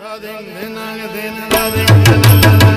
Radhe Radhe Radhe